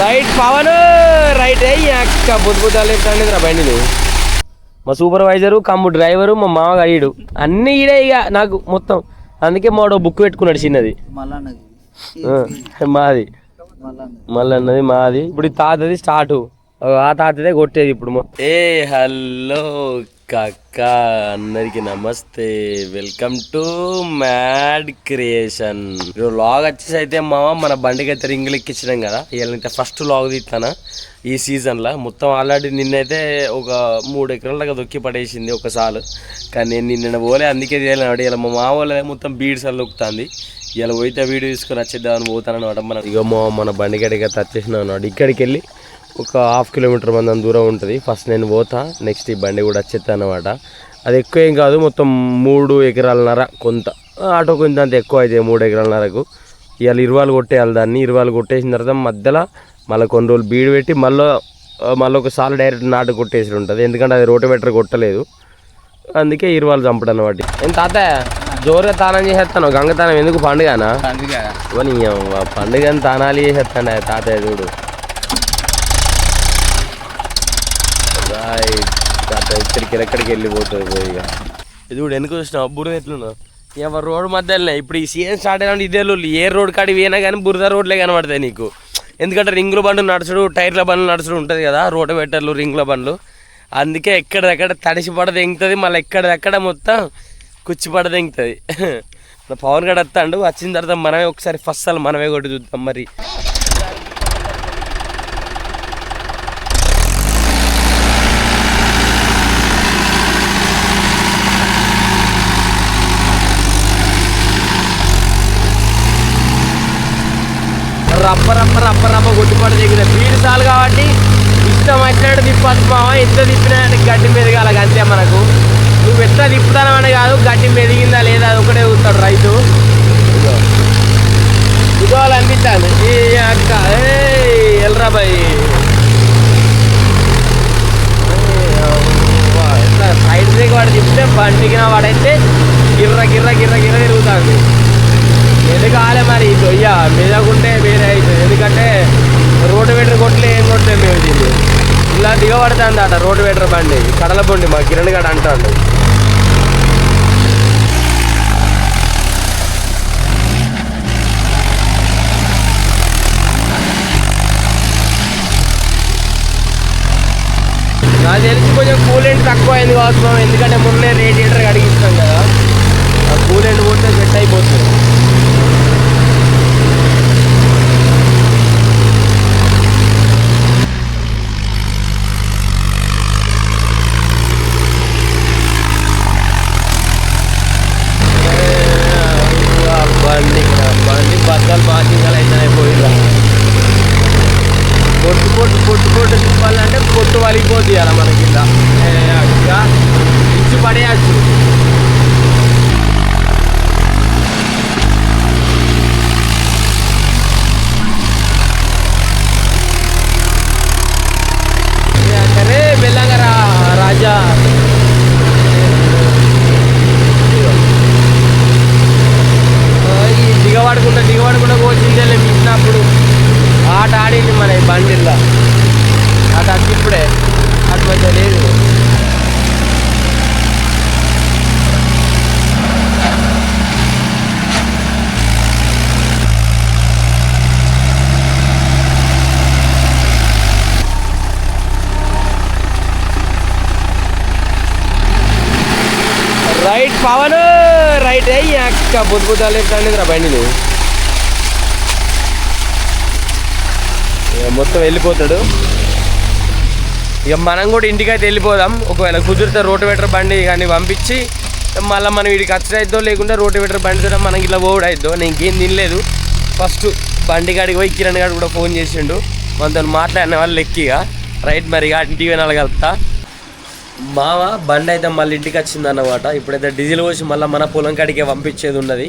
Right Pawan right అక్క బుద్ధి బుద్ధాలు ఎట్లా రా బండి నువ్వు మా సూపర్వైజరు కమ్ము డ్రైవరు మా మామ అడిగాడు అన్నీ ఈడే ఇక నాకు మొత్తం. అందుకే మాడో బుక్ పెట్టుకున్నాడు చిన్నది. మాది. మల్లన్నది. మళ్ళీ అన్నది మాది. ఇప్పుడు ఈ తాతది స్టార్ట్. ఆ తాతదే కొట్టేది ఇప్పుడు ఏ హలో కక్క అందరికి నమస్తే. Welcome to mad creation. ఇప్పుడు లాగ్ వచ్చేసి అయితే మామ మన బండికి అయితే రింగులు ఎక్కించడం కదా. ఇవాళ ఫస్ట్ లాగ్ తీస్తానా. ఈ సీజన్లో మొత్తం ఆల్రెడీ నిన్నైతే ఒక మూడు ఎకరాల దాకా దొక్కి పడేసింది ఒకసారి కానీ నేను నిన్న పోలే అందుకే తీయాలన్నాడు ఇలా మా మావోలే మొత్తం బీడ్స్ అలా దొక్కుతుంది ఇలా పోయితే వీడియో తీసుకొని వచ్చేద్దామని పోతానమాట మన ఇక మా మన బండి గడికి అయితే వచ్చేసినాం ఇక్కడికి వెళ్ళి ఒక హాఫ్ కిలోమీటర్ మంది దూరం ఉంటుంది. ఫస్ట్ నేను పోతా నెక్స్ట్ ఈ బండి కూడా వచ్చేస్తా అనమాట అది ఎక్కువ ఏం కాదు మొత్తం మూడు ఎకరాలన్నర కొంత. ఆటో కొంత అంత ఎక్కువ అయితే మూడు ఎకరాలన్నరకు ఇవాళ ఇరువాలు కొట్టేయాలి దాన్ని. ఇరువాలు కొట్టేసిన తర్వాత మధ్యలో మళ్ళీ కొన్ని రోజులు బీడు పెట్టి మళ్ళీ మళ్ళీ ఒకసారి డైరెక్ట్ నాటు కొట్టేసి ఉంటుంది. ఎందుకంటే అది రోటోవేటర్ కొట్టలేదు. అందుకే ఇరువాలు చంపడం అనమాట ఏం తాత జోరుగా తానం చేసేస్తాను గంగతానం ఎందుకు పండుగనా? పండుగ. తానాలు చేసేస్తాను తాతయ్య చూడు రైట్ తాతయ్య ఇక్కడికి ఎక్కడికి వెళ్ళిపోతుంది పోయి ఇక ఇది కూడా ఎందుకు వచ్చిన బురద ఎట్లున్నా ఎవరు రోడ్ మధ్యలోనే ఇప్పుడు ఈ సీజన్ స్టార్ట్ అయినా ఇదే లోళ్ళు. ఏ రోడ్ కాడి పోయినా కానీ బురద రోడ్లే కనబడతాయి నీకు. ఎందుకంటే రింగుల బండ్లు నడుచుడు టైర్ల బండ్లు నడుచుడు ఉంటుంది కదా రోడ్ పెట్టర్లు రింగుల బండ్లు. అందుకే ఎక్కడెక్కడ తడిసి పడ తెంగుతుంది మళ్ళీ ఎక్కడెక్కడ మొత్తం కుచ్చి పడ తెంగుతుంది పవన్ గడ్ వస్తాడు వచ్చిన తర్వాత మనమే ఒకసారి ఫస్ట్ అసలు మనమే కొట్టి చూద్దాం మరి. రప్ప రప్ప రప్ప రప్ప కొట్టుబడి దిగిన బీడు చాలు కాబట్టి ఇష్టం వచ్చినట్టు తిప్పచ్చు మావా. ఎంత తిప్పినా గడ్డి మెదగాల అంతే మనకు. నువ్వు ఎట్లా తిప్పుతానమని కాదు గడ్డి మెదిగిందా లేదా అది ఒకటే చూస్తాడు రైతు. ఇవాళ అనిపించాను ఈ అక్క ఏ ఎల్రా బాయ్. సైడ్ బ్రేక్ వాడు తిప్పితే బండికిన వాడైతే గిర్ర గిర్ర గిర్ర గిర్ర తిరుగుతాడు. ఎందుకాలే మరి ఈ దొయ్య. మీదకుంటే వేరే అవుతుంది ఎందుకంటే రోడ్డు వేటర్ కొట్లే ఏం కొట్టలేదు మేము దీన్ని? ఇలా దిగబడుతుంది అట రోడ్డు వేటర్ బండి. కడల బండి మా కిరణ్ గడ అంటాడు. నాకు తెలిసి కొంచెం కూలెంట్ తక్కువ అయింది కావచ్చు ఎందుకంటే మొన్నే రేడియేటర్ అడిగిస్తాం కదా. ఆ కూలెంట్ పోతే సెట్ అయిపోతుంది బండి బండి బద్దలు అయితే అయిపోయిందా పొట్టు పొట్టు పొట్టు పొట్టు తిప్పాలంటే పొట్టు వలిగిపోతుంది అలా మన కింద. ఏ, ఇచ్చి పడేయచ్చు అరే మెల్లగా రా రాజా ఈ దిగబడకుండా దిగబడకుండా కోచిందే మిచ్చినప్పుడు ఆట ఆడింది మన ఈ బండిల్లో అటు అటు ఇప్పుడే అటు మధ్య లేదు రైట్ పవన్! రైట్. అయ్యి అక్క బుద్ధి బుద్ధాలు ఎట్లా రా బండి ఇక మొత్తం వెళ్ళిపోతాడు. ఇక మనం కూడా ఇంటికైతే వెళ్ళిపోదాం. ఒకవేళ కుదిరితే రోటివేటర్ బండి కానీ పంపించి మళ్ళీ మనం వీడికి ఖర్చు లేకుండా రోటివేటర్ బండి మనకి ఇలా పోవుడు నేను ఇంకేం తినలేదు. ఫస్ట్ బండి కాడికి పోయి కిరణ్ గారు కూడా ఫోన్ చేసిండు. మనతో మాట్లాడిన వాళ్ళు లెక్కిగా. రైట్ మరి ఇక ఇంటికి వెళ్ళాలి కలుపుతా మావ బండి అయితే మళ్ళీ ఇంటికి వచ్చింది అన్నమాట ఇప్పుడైతే డీజిల్ పోసి మళ్ళీ మన పొలం కాడికే పంపించేది ఉన్నది.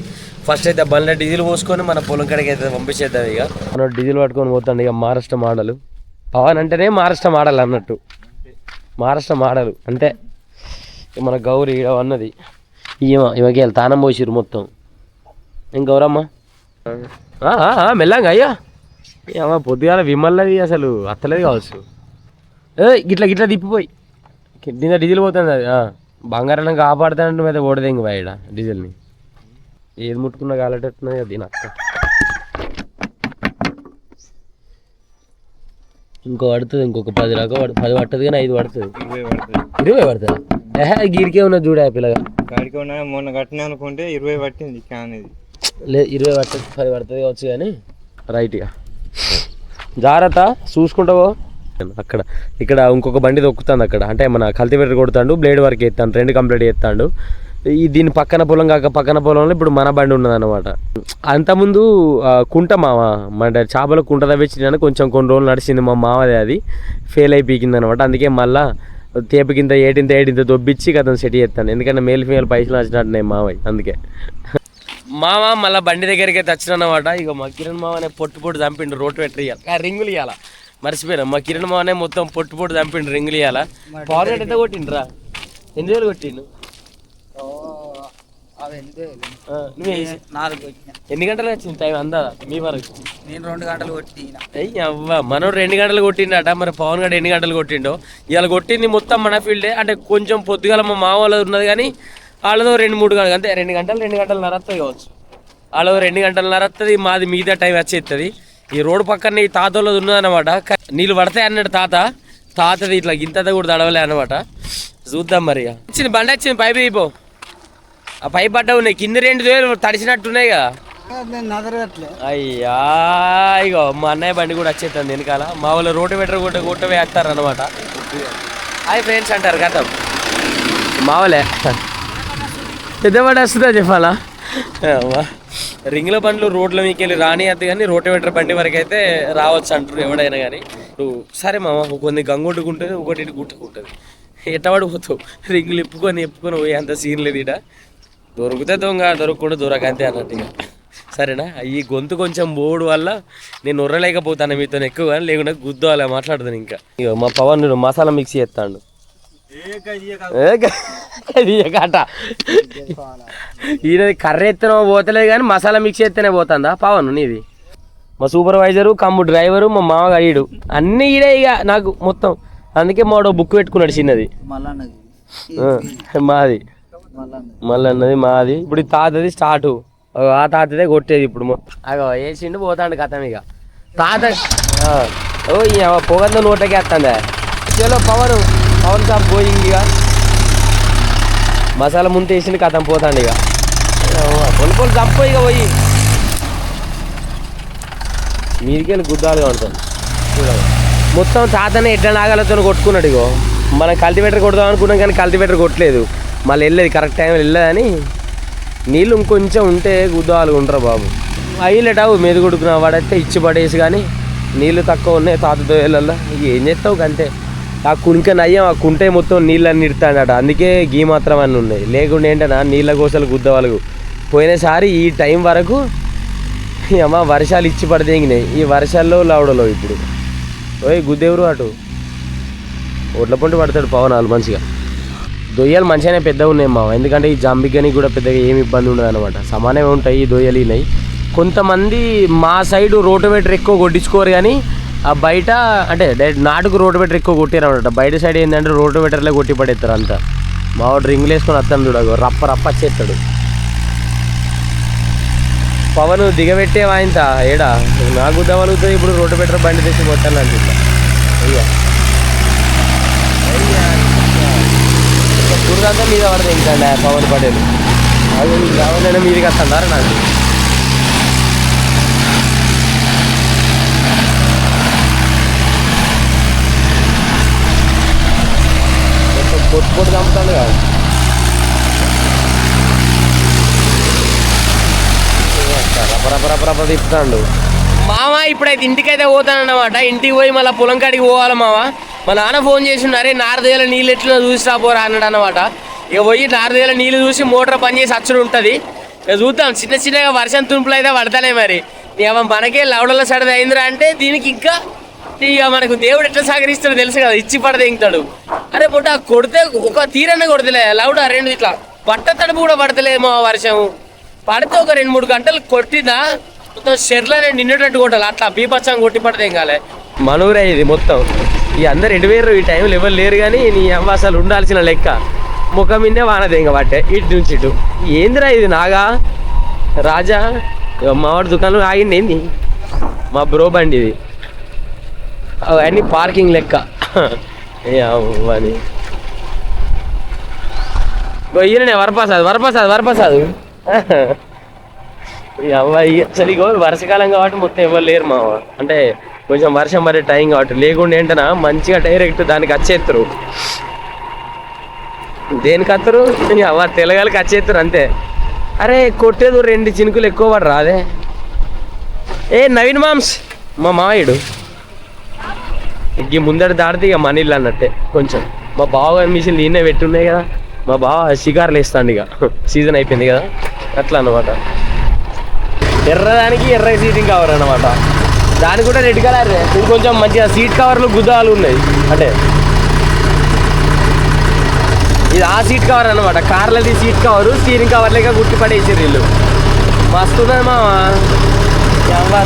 ఫస్ట్ అయితే బండిలో డీజిల్ పోసుకొని మన పొలం కాడికి అయితే పంపించేద్దాం ఇక. మనం డీజిల్ పట్టుకొని పోతాండి ఇక మహారాష్ట్ర మోడల్ పవన్ అంటేనే మహారాష్ట్ర మోడల్ అన్నట్టు. మహారాష్ట్ర మోడల్ అంటే మన గౌరీ ఈడ అన్నది ఈమె ఈమెకి వెళ్ళి తానం పోసిరు మొత్తం. ఏం గౌరమ్మ? మెల్లంగా అయ్యా. అమ్మ పొద్దుగాల విమల్లది అసలు. అత్తలేదు కావచ్చు. ఏ గిట్ల గిట్ల తిప్పిపోయి. కింద డీజిల్ పోతుంది అది. బంగారం కాపాడుతానంటే మీద ఓడదే ఇంక బయట డీజిల్ని. ఏది ముట్టుకున్నా కాలటట్టున్నది అది నక్క ఇంకో పడుతుంది ఇంకొక పది రకం పడు పది పడుతుంది కానీ ఐదు పడుతుంది. ఇరవై పడుతుంది. ఇరవై పడుతుంది? ఏహే గీరికే ఉన్నది చూడే పిల్లగా. కాడికి ఉన్న మొన్న కట్టిన అనుకుంటే ఇరవై పట్టింది క్యాన్ ఇది. లే ఇరవై పడుతుంది పది పడుతుంది కావచ్చు కానీ. రైట్గా జాగ్రత్త చూసుకుంటావో అక్కడ. ఇక్కడ ఇంకొక బండి దొక్కుతుంది అక్కడ. అంటే మన కల్టివేటర్ కొడుతాడు బ్లేడ్ వరకు ఎత్తాడు రెండు కంప్లీట్ చేస్తాడు. ఈ దీని పక్కన పొలం కాక పక్కన పొలంలో ఇప్పుడు మన బండి ఉన్నది అనమాట అంతకుముందు కుంట మామ మన చేపల కుంట తవ్వించిన కొంచెం కొన్ని రోజులు నడిచింది మా మామది అది. ఫెయిల్ అయిపోయింది అనమాట అందుకే మళ్ళా కింద ఏటింత ఏటింత దొబ్బిచ్చి అతను సెట్ చేస్తాను. ఎందుకంటే మేల్ ఫీమేల్ పైసలు వచ్చినట్టున్నాయి మావయ్య అందుకే. మామ మళ్ళీ బండి దగ్గరికి అయితే వచ్చినమాట ఇక మా కిరణ్ మామనే పొట్టు పొట్టు చంపిండు రోడ్డు పెట్టి ఇవ్వాలి రింగులు ఇవ్వాలి మర్చిపోయినా. మా కిరణ్ మామనే మొత్తం పొట్టు పొట్టు చంపిండు రింగులు ఇవ్వాల పవర్ కట్ ఎంత కొట్టిండ్రా? ఎన్ని వేలు కొట్టిండు? ఎన్ని గంటలు వచ్చింది టైం అందా మీ వరకు. నేను రెండు గంటలు కొట్టిన. అవ్వ మనోడు రెండు గంటలు కొట్టిండట. మరి పవన్ గడు ఎన్ని గంటలు కొట్టిండో? ఇవాళ కొట్టింది మొత్తం మన ఫీల్డే. అంటే కొంచెం పొద్దుగాల మా మామ వాళ్ళది ఉన్నది కానీ వాళ్ళదో రెండు మూడు గంటలు. అంతే రెండు గంటలు రెండు గంటలు నరత్తది కావచ్చు. వాళ్ళదో రెండు గంటలు నరత్తది మాది మిగతా టైం వచ్చేస్తుంది ఈ రోడ్డు పక్కన ఈ తాత వాళ్ళది ఉన్నదన్నమాట నీళ్ళు పడతాయి అన్నాడు తాత. తాతది ఇట్లా గింత కూడా తడవలే అనమాట చూద్దాం మరి వచ్చింది బండి వచ్చింది పైపు అయిపో ఆ పైప్ పడ్డ ఉన్నాయి. కింద రెండు వేలు తడిచినట్టున్నాయి కదా అయ్యా ఇగో మా అన్నయ్య బండి కూడా వచ్చేస్తుంది వెనకాల. మా వాళ్ళు రోడ్డు పెట్టరు కొట్ట కొట్ట వేస్తారు అనమాట అవి ఫ్రెండ్స్ అంటారు కదా మావలే వాళ్ళే. వస్తుందా చెప్పాలా? అమ్మా. రింగుల బండ్లు రోడ్ల మీకు వెళ్ళి రాని అది కానీ రోటవేటర్ బండి వరకు అయితే రావచ్చు అంటారు ఎవడైనా కానీ. ఇప్పుడు సరే మామ కొన్ని గంగొట్టుకుంటుంది ఒకటి ఇటు గుట్టుకుంటుంది ఎట్టవాడు పోతావు రింగులు ఇప్పుకొని ఎప్పుకొని పోయి అంత సీన్ లేదు ఇట దొరికితే దొంగ దొరకకుండా దొరక అంతే అన్నట్టు ఇక. సరేనా? ఈ గొంతు కొంచెం బోడు వల్ల నేను ఉర్రలేకపోతాను మీతో ఎక్కువ కానీ లేకుండా గుద్దు అలా మాట్లాడుతాను ఇంకా. ఇక మా పవన్ మసాలా మిక్స్ చేస్తాడు. అది కాట ఈయనది కర్ర ఎత్తనో పోతలేదు కానీ మసాలా మిక్స్ చేస్తేనే పోతుందా? పవన్ నీది? మా సూపర్వైజరు కమ్ము డ్రైవరు మా మామగా ఈడు అన్నీ ఈడే ఇక నాకు మొత్తం. అందుకే మాడో బుక్ పెట్టుకున్నాడు చిన్నది. మాది. మల్లన్నది మళ్ళీ అన్నది మాది. ఇప్పుడు తాతది స్టార్ట్ ఆ తాతదే కొట్టేది ఇప్పుడు అగో వేసిండు పోతాడు కథం ఇక. తాత ఓ ఈ పొగంత నోటకి వేస్తుందా? చలో పవన్ పవన్ సాబ్ పోయింది ఇక. మసాలా ముందు వేసింది కథం పోతాండి ఇక. పొలి పొలి చంపు ఇక పోయి. మీదికెళ్ళి గుద్దాలుగా ఉంటుంది చూడాలి మొత్తం తాతనే ఎడ్ల నాగాలతో కొట్టుకున్నాడు ఇగో. మనం కల్టివేటర్ కొడదాం అనుకున్నాం కానీ కల్టివేటర్ కొట్టలేదు. మళ్ళీ వెళ్ళేది కరెక్ట్ టైం వెళ్ళదని నీళ్ళు ఇంకొంచెం ఉంటే గుద్దాలు ఉంటారు బాబు. అయ్యలేటావు మీద కొడుకున్న వాడైతే ఇచ్చి పడేసి కానీ నీళ్ళు తక్కువ ఉన్నాయి తాతతో వెళ్ళాల? ఇక ఏం చేస్తావు అంతే ఆ కునిక నయ్యం ఆ కుంటే మొత్తం నీళ్ళని నిడతాడట అందుకే గీ మాత్రం అన్నీ ఉన్నాయి. లేకుండా ఏంటన్నా నీళ్ళ కోసలు గుద్దవాళ్ళు పోయినసారి ఈ టైం వరకు అమ్మ వర్షాలు ఇచ్చి పడదేగినాయి ఈ వర్షాల్లో లావడలో ఇప్పుడు. ఓయ్ గుద్దేవరు అటు. ఒడ్ల పొంటి పడతాడు పవనాలు మంచిగా. దొయ్యలు మంచిగానే పెద్దగా ఉన్నాయి మా ఎందుకంటే ఈ జాంబిగని కూడా పెద్దగా ఏమి ఇబ్బంది ఉండదు అనమాట సమానమే ఉంటాయి ఈ దొయ్యలు ఇనాయి కొంతమంది మా సైడ్ రోటోవేటర్ ఎక్కువ కొట్టించుకోరు కానీ ఆ బయట అంటే డైరెక్ట్ నాటుకు బెటర్ ఎక్కువ కొట్టారు అనమాట బయట సైడ్ ఏంటంటే రోటోవేటర్లే కొట్టి పడేస్తారు అంతా. మా వాడు రింగులు వేసుకొని వస్తాను చూడగో రప్ప రప్ప చేస్తాడు పవన్ దిగబెట్టే వాయింత ఏడా? నాకు గుద్దవలుగుతుంది ఇప్పుడు రోడ్డు బెటర్ బండి తెచ్చి కొట్టాను అంటున్నా అయ్యా. కురుదంతా మీద పడతాయి ఇంకా పవన్ పడేది. అది రావాలైనా మీదికి వస్తున్నారు నాకు మొత్తం పొట్టు పొట్టు చంపుతాడు కాదు రపరపరపరప తిప్పుతాడు. మామ ఇప్పుడైతే ఇంటికైతే పోతానన్నమాట. ఇంటికి పోయి మళ్ళీ పొలం కాడికి పోవాలి మామ మా నాన్న ఫోన్ చేసిండు అరే నారదేల నీళ్ళు ఎట్లా చూసి రాపోరా అన్నాడు అనమాట ఇక పోయి నారదేల నీళ్ళు చూసి మోటార్ పని చేసి అచ్చుడు ఉంటుంది. ఇక చూద్దాం చిన్న చిన్నగా వర్షం తుంపులు అయితే పడతానే మరి. ఇక మనకే లవడల సడది అయిందిరా అంటే దీనికి ఇంకా ఇక మనకు దేవుడు ఎట్లా సహకరిస్తాడో తెలుసు కదా ఇచ్చి పడదే అరే పొట్ట కొడితే ఒక తీరన్న కొడతలే లౌడ రెండు ఇట్లా. పట్ట తడుపు కూడా పడతలేమో వర్షం పడితే ఒక రెండు మూడు గంటలు కొట్టినా మొత్తం షెర్లనే నిండేటట్టు కొట్టాలి. అట్లా బీపచ్చం కొట్టి పడితే ఏం కాలే. మనూరే ఇది మొత్తం. ఈ అందరు ఎటు వేరు ఈ టైంలో ఎవరు లేరు కానీ నీ అమ్మ అసలు ఉండాల్సిన లెక్క. ముఖం మీదే వానది ఇంకా పట్టే ఇటు నుంచి ఇటు. ఏందిరా ఇది నాగా? రాజా మావాడి దుకాణంలో ఆగింది ఏంది? మా బ్రో బండి ఇది. అవన్నీ పార్కింగ్ లెక్క. ఏ అవ్వని. ఈయననే వరప్రసాద్ వరప్రసాద్ వరప్రసాద్. అబ్బాయి అసలు ఇగో వర్షాకాలం కాబట్టి మొత్తం ఎవరు లేరు మావ అంటే కొంచెం వర్షం పడే టైం కాబట్టి లేకుండా ఏంటనా మంచిగా డైరెక్ట్ దానికి వచ్చేస్తారు దేనికి వస్తారు అవ్వ తెలగాలకి వచ్చేస్తారు అంతే. అరే కొట్టేది రెండు చినుకులు ఎక్కువ పడి రాదే ఏ నవీన్ మామ్స్ మా మావయుడు ఇక ముందర దాడితే ఇక మన ఇల్లు అన్నట్టే కొంచెం. మా బావగారి మిషన్ ఈయన పెట్టున్నాయి కదా. మా బావ షికార్లు వేస్తాడు ఇక. సీజన్ అయిపోయింది కదా. అట్లా అన్నమాట. ఎర్రదానికి ఎర్ర సీటింగ్ కవర్ అన్నమాట. దానికి కూడా రెడ్ కలర్ కొంచెం మంచిగా సీట్ కవర్లు గుద్దాలు ఉన్నాయి. అంటే ఇది ఆ సీట్ కవర్ అన్నమాట. కార్లది సీట్ కవర్ స్టీరింగ్ కవర్ లేక గుట్టి వీళ్ళు. మస్తున్నది మామ.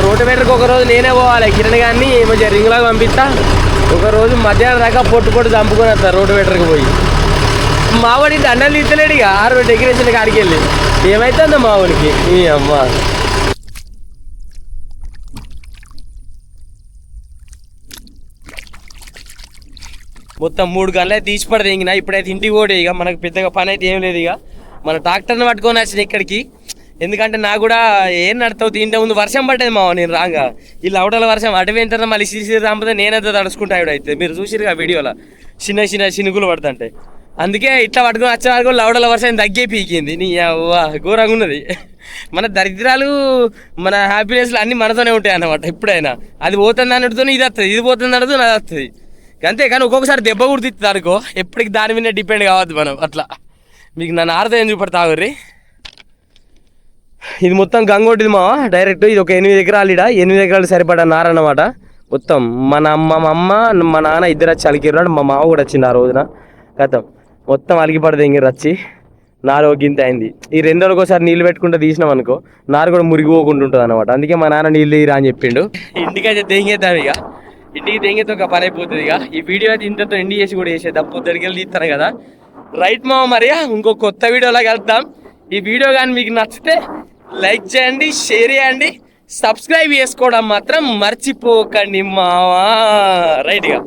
రోడ్డు మీదకి ఒక రోజు నేనే పోవాలి. కిరణ్ గారిని మంచిగా రింగ్లో పంపిస్తా. ఒక రోజు మధ్యాహ్నం దాకా పొట్టు పొట్టు చంపుకొని వస్తా రోడ్డు మీదకి పోయి. మావాడి దండలు ఇస్తలేడు ఇక. ఆరు డెకరేషన్ కాడికి వెళ్ళి. ఏమైతుందో మావాడికి ఈ అమ్మ. మొత్తం మూడు గంటలే తీసి పడదు ఇంక ఇప్పుడైతే ఇంటికి పోటీ ఇక. మనకు పెద్దగా పని అయితే ఏం లేదు ఇక. మన ట్రాక్టర్ని పట్టుకొని వచ్చిన ఇక్కడికి. ఎందుకంటే నాకు కూడా ఏం నడతావు? తింటే ముందు వర్షం పట్టేది మావ నేను రాగా. ఈ లవడల వర్షం అటు వెంటనే మళ్ళీ సిరి రాకపోతే నేనైతే తడుచుకుంటా అయితే మీరు చూసిరుగా ఆ వీడియోలో. చిన్న చిన్న చినుకులు పడుతుంటాయి. అందుకే ఇట్లా పట్టుకొని వచ్చే వరకు లవర్స్ వర్షం తగ్గే పీకింది. నీ అవ్వా ఘోరంగా ఉన్నది. మన దరిద్రాలు మన హ్యాపీనెస్లు అన్నీ మనతోనే ఉంటాయి అన్నమాట ఎప్పుడైనా. అది పోతుంది అన్నట్టుతో ఇది వస్తుంది ఇది పోతుంది అన్నట్టు అది వస్తుంది అంతే కానీ ఒక్కొక్కసారి దెబ్బ గుర్తిస్తుంది అనుకో ఎప్పటికి దాని మీద డిపెండ్ కావద్దు మనం అట్లా. మీకు నన్ను ఆడతా ఏం చూపడతా ఇది మొత్తం గంగోటిది మా డైరెక్ట్ ఇది ఒక ఎనిమిది ఎకరాలు ఇడ ఎనిమిది ఎకరాలు సరిపడా నారన్నమాట మొత్తం మన అమ్మ మా అమ్మ మా నాన్న ఇద్దరు వచ్చి అలికిర్రాడు మా మావ కూడా వచ్చింది ఆ రోజున. గతం మొత్తం అలిగిపడదు ఇంక రచ్చి. నారు గింత అయింది. ఈ రెండు ఒకసారి నీళ్ళు పెట్టుకుంటే తీసినాం అనుకో నారు కూడా మురిగిపోకుండా ఉంటుంది అనమాట అందుకే మా నాన్న నీళ్ళు తీరా అని చెప్పిండు. ఇంటికైతే తెంగేద్దాం ఇక. ఇంటికి తెంగితే ఒక పని అయిపోతుంది ఇక. ఈ వీడియో అయితే ఇంతతో ఎండి చేసి కూడా చేసేద్దాం. పొద్దుడికి వెళ్ళి తీస్తాను కదా. రైట్ మామ మరి ఇంకో కొత్త వీడియోలో కలుద్దాం. ఈ వీడియో కానీ మీకు నచ్చితే లైక్ చేయండి షేర్ చేయండి సబ్స్క్రైబ్ చేసుకోవడం మాత్రం మర్చిపోకండి మావా రైట్గా